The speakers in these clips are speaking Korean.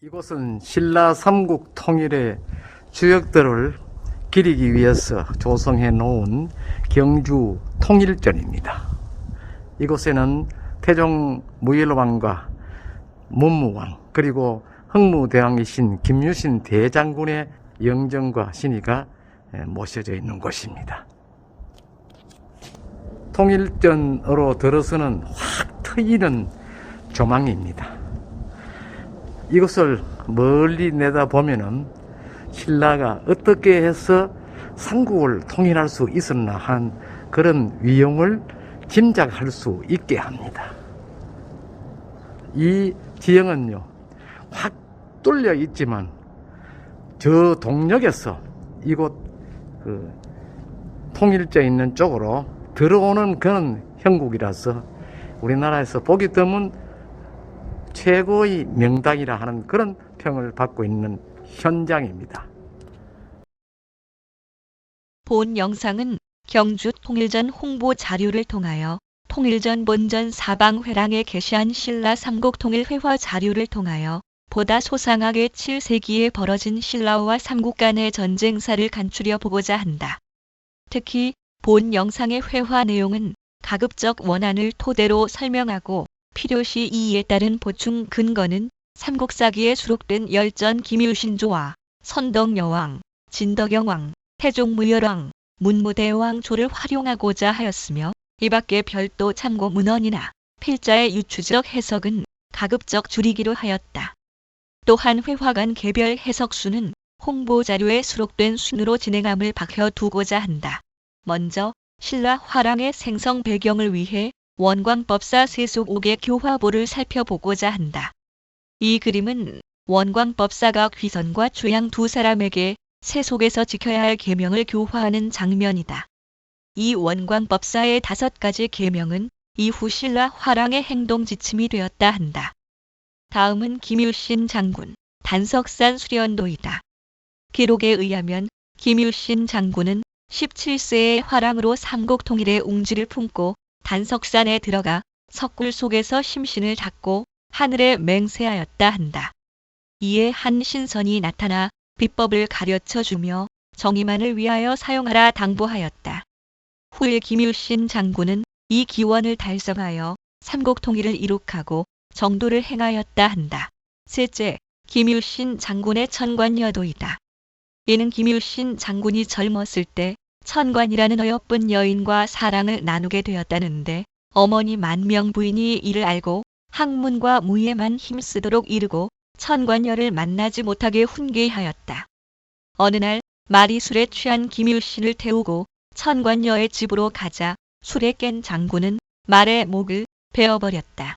이곳은 신라 삼국 통일의 주역들을 기리기 위해서 조성해 놓은 경주 통일전입니다. 이곳에는 태종 무일왕과 문무왕 그리고 흥무대왕이신 김유신 대장군의 영정과 신의가 모셔져 있는 곳입니다. 통일전으로 들어서는 확 트이는 조망입니다. 이것을 멀리 내다보면은 신라가 어떻게 해서 삼국을 통일할 수 있었나 한 그런 위용을 짐작할 수 있게 합니다. 이 지형은요, 확 뚫려 있지만 저 동력에서 이곳 그 통일져 있는 쪽으로 들어오는 그런 형국이라서 우리나라에서 보기 드문 최고의 명당이라 하는 그런 평을 받고 있는 현장입니다. 본 영상은 경주 통일전 홍보 자료를 통하여 통일전 본전 사방회랑에 게시한 신라 삼국통일회화 자료를 통하여 보다 소상하게 7세기에 벌어진 신라와 삼국 간의 전쟁사를 간추려 보고자 한다. 특히 본 영상의 회화 내용은 가급적 원안을 토대로 설명하고 필요시 이에 따른 보충 근거는 삼국사기에 수록된 열전 김유신조와 선덕여왕, 진덕영왕, 태종무열왕, 문무대왕조를 활용하고자 하였으며 이 밖에 별도 참고 문헌이나 필자의 유추적 해석은 가급적 줄이기로 하였다. 또한 회화관 개별 해석수는 홍보 자료에 수록된 순으로 진행함을 밝혀두고자 한다. 먼저 신라 화랑의 생성 배경을 위해 원광법사 세속 5개 교화보를 살펴보고자 한다. 이 그림은 원광법사가 귀선과 주양 두 사람에게 세속에서 지켜야 할 계명을 교화하는 장면이다. 이 원광법사의 다섯 가지 계명은 이후 신라 화랑의 행동 지침이 되었다 한다. 다음은 김유신 장군, 단석산 수련도이다. 기록에 의하면 김유신 장군은 17세의 화랑으로 삼국 통일의 웅지를 품고 단석산에 들어가 석굴 속에서 심신을 닫고 하늘에 맹세하였다 한다. 이에 한 신선이 나타나 비법을 가르쳐 주며 정의만을 위하여 사용하라 당부하였다. 후일 김유신 장군은 이 기원을 달성하여 삼국 통일을 이룩하고 정도를 행하였다 한다. 셋째, 김유신 장군의 천관여도이다. 이는 김유신 장군이 젊었을 때 천관이라는 어여쁜 여인과 사랑을 나누게 되었다는데 어머니 만명 부인이 이를 알고 학문과 무예만 힘쓰도록 이르고 천관여를 만나지 못하게 훈계하였다. 어느 날 말이 술에 취한 김유신을 태우고 천관여의 집으로 가자 술에 깬 장군은 말의 목을 베어버렸다.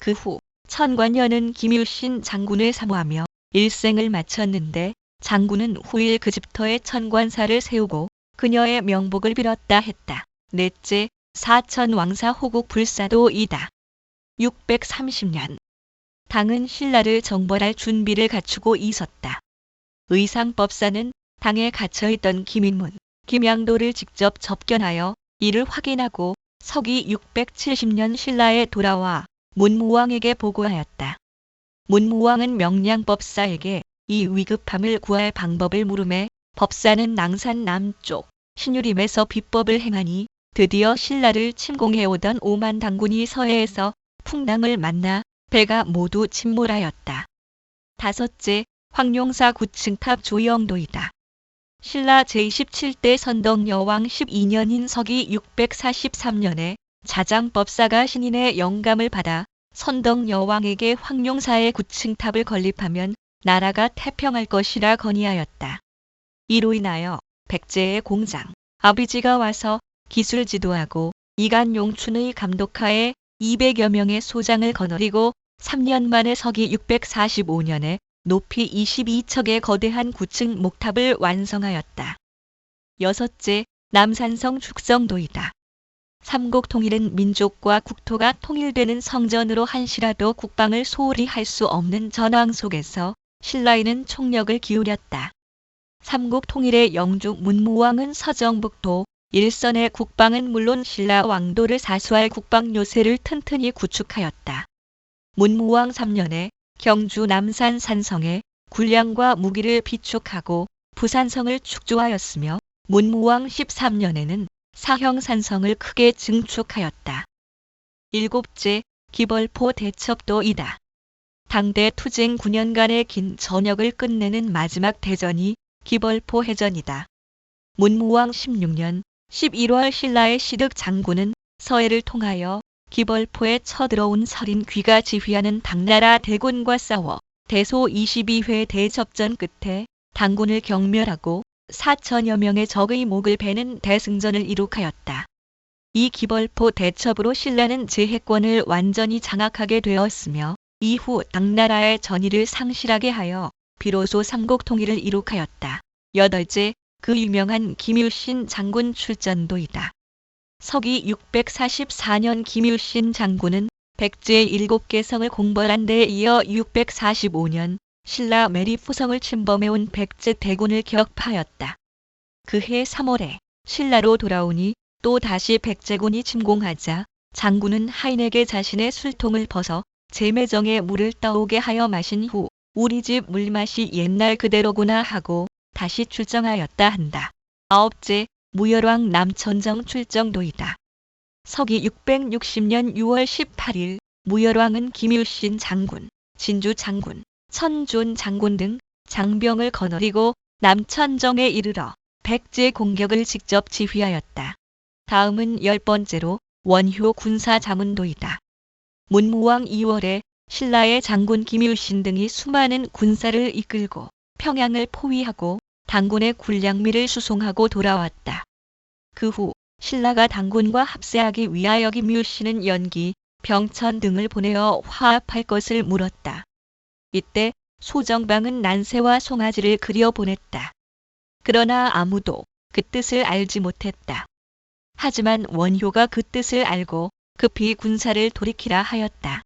그 후 천관여는 김유신 장군을 사모하며 일생을 마쳤는데 장군은 후일 그 집터에 천관사를 세우고 그녀의 명복을 빌었다 했다. 넷째, 사천 왕사 호국 불사도이다. 630년. 당은 신라를 정벌할 준비를 갖추고 있었다. 의상법사는 당에 갇혀있던 김인문, 김양도를 직접 접견하여 이를 확인하고 서기 670년 신라에 돌아와 문무왕에게 보고하였다. 문무왕은 명량법사에게 이 위급함을 구할 방법을 물음에 법사는 낭산 남쪽 신유림에서 비법을 행하니 드디어 신라를 침공해오던 오만 당군이 서해에서 풍랑을 만나 배가 모두 침몰하였다. 다섯째, 황룡사 9층 탑 조영도이다. 신라 제27대 선덕여왕 12년인 서기 643년에 자장법사가 신인의 영감을 받아 선덕여왕에게 황룡사의 9층 탑을 건립하면 나라가 태평할 것이라 건의하였다. 이로 인하여 백제의 공장, 아비지가 와서 기술 지도하고 이간 용춘의 감독하에 200여 명의 소장을 거느리고 3년 만에 서기 645년에 높이 22척의 거대한 9층 목탑을 완성하였다. 여섯째, 남산성 축성도이다. 삼국 통일은 민족과 국토가 통일되는 성전으로 한시라도 국방을 소홀히 할 수 없는 전황 속에서 신라에는 총력을 기울였다. 삼국 통일의 영주 문무왕은 서정북도 일선의 국방은 물론 신라 왕도를 사수할 국방 요새를 튼튼히 구축하였다. 문무왕 3년에 경주 남산 산성에 군량과 무기를 비축하고 부산성을 축조하였으며 문무왕 13년에는 사형 산성을 크게 증축하였다. 일곱째, 기벌포 대첩도이다. 당대 투쟁 9년간의 긴 전역을 끝내는 마지막 대전이 기벌포 해전이다. 문무왕 16년 11월 신라의 시득 장군은 서해를 통하여 기벌포에 쳐들어온 서린 귀가 지휘하는 당나라 대군과 싸워 대소 22회 대접전 끝에 당군을 경멸하고 4천여 명의 적의 목을 베는 대승전을 이룩하였다. 이 기벌포 대첩으로 신라는 제해권을 완전히 장악하게 되었으며 이후 당나라의 전의를 상실하게 하여 비로소 삼국 통일을 이룩하였다. 여덟째, 그 유명한 김유신 장군 출전도이다. 서기 644년 김유신 장군은 백제 7개 성을 공벌한 데에 이어 645년 신라 메리푸성을 침범해온 백제 대군을 격파하였다. 그해 3월에 신라로 돌아오니 또 다시 백제군이 침공하자 장군은 하인에게 자신의 술통을 벗어 제매정에 물을 떠오게 하여 마신 후 우리 집 물맛이 옛날 그대로구나 하고 다시 출정하였다 한다. 아홉째, 무열왕 남천정 출정도이다. 서기 660년 6월 18일 무열왕은 김유신 장군, 진주 장군, 천존 장군 등 장병을 거느리고 남천정에 이르러 백제 공격을 직접 지휘하였다. 다음은 열 번째로 원효 군사 자문도이다. 문무왕 2월에 신라의 장군 김유신 등이 수많은 군사를 이끌고 평양을 포위하고 당군의 군량미를 수송하고 돌아왔다. 그 후 신라가 당군과 합세하기 위하여 김유신은 연기, 병천 등을 보내어 화합할 것을 물었다. 이때 소정방은 난세와 송아지를 그려 보냈다. 그러나 아무도 그 뜻을 알지 못했다. 하지만 원효가 그 뜻을 알고 급히 군사를 돌이키라 하였다.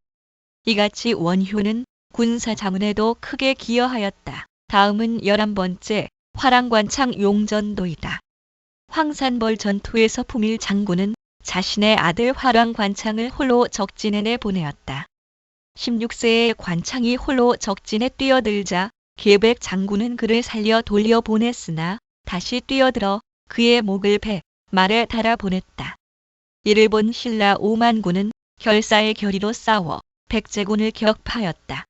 이같이 원효는 군사 자문에도 크게 기여하였다. 다음은 열한 번째 화랑관창 용전도이다. 황산벌 전투에서 품일 장군은 자신의 아들 화랑관창을 홀로 적진에 내보내었다. 16세의 관창이 홀로 적진에 뛰어들자 계백 장군은 그를 살려 돌려보냈으나 다시 뛰어들어 그의 목을 배 말에 달아 보냈다. 이를 본 신라 오만군은 결사의 결의로 싸워 백제군을 격파하였다.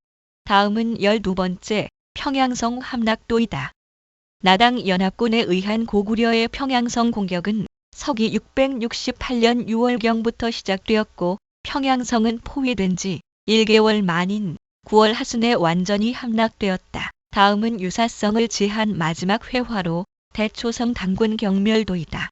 다음은 열두 번째 평양성 함락도이다. 나당 연합군에 의한 고구려의 평양성 공격은 서기 668년 6월경부터 시작되었고 평양성은 포위된 지 1개월 만인 9월 하순에 완전히 함락되었다. 다음은 유사성을 제한 마지막 회화로 대초성 당군 경멸도이다.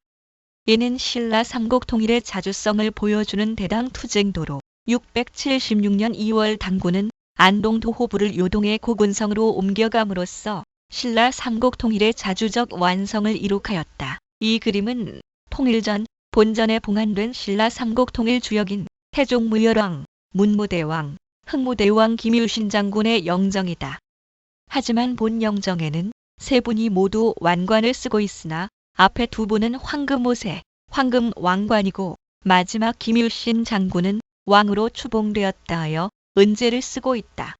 이는 신라 삼국 통일의 자주성을 보여주는 대당 투쟁도로 676년 2월 당군은 안동 도호부를 요동의 고군성으로 옮겨감으로써 신라 삼국 통일의 자주적 완성을 이룩하였다. 이 그림은 통일 전 본전에 봉안된 신라 삼국 통일 주역인 태종무열왕, 문무대왕, 흥무대왕 김유신 장군의 영정이다. 하지만 본 영정에는 세 분이 모두 완관을 쓰고 있으나 앞에 두 분은 황금 옷에 황금 왕관이고 마지막 김유신 장군은 왕으로 추봉되었다 하여 은제를 쓰고 있다.